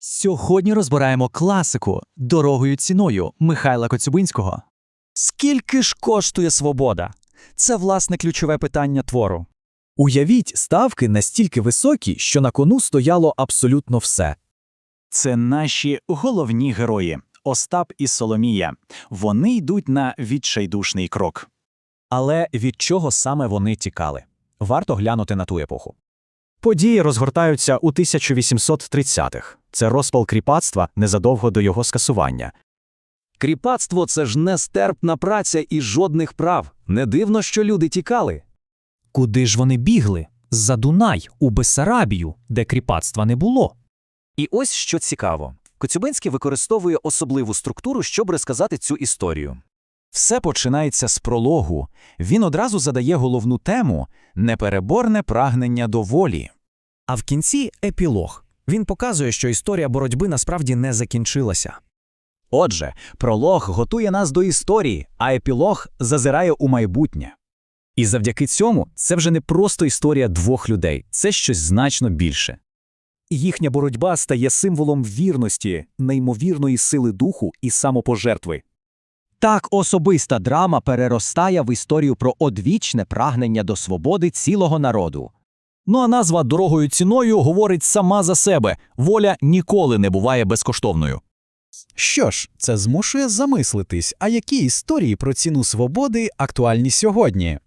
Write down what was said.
Сьогодні розбираємо класику дорогою ціною Михайла Коцюбинського. Скільки ж коштує свобода? Це власне ключове питання твору. Уявіть ставки настільки високі, що на кону стояло абсолютно все. Це наші головні герої Остап і Соломія. Вони йдуть на відчайдушний крок. Але від чого саме вони тікали? Варто глянути на ту епоху. Події розгортаються у 1830-х. Це розпал кріпацтва незадовго до його скасування. Кріпацтво це ж нестерпна праця і жодних прав. Не дивно, що люди тікали. Куди ж вони бігли? За Дунай, у Бессарабію, де кріпацтва не було. І ось що цікаво. Коцюбинський використовує особливу структуру, щоб розказати цю історію. Все починається з прологу. Він одразу задає головну тему непереборне прагнення до волі. А в кінці епілог. Він показує, що історія боротьби насправді не закінчилася. Отже, пролог готує нас до історії, а епілог зазирає у майбутнє. І завдяки цьому це вже не просто історія двох людей, це щось значно більше. Їхня боротьба стає символом вірності, неймовірної сили духу і самопожертви. Так особиста драма переростає в історію про одвічне прагнення до свободи цілого народу. Ну а назва дорогою ціною говорить сама за себе воля ніколи не буває безкоштовною. Що ж, це змушує замислитись, а які історії про ціну свободи актуальні сьогодні?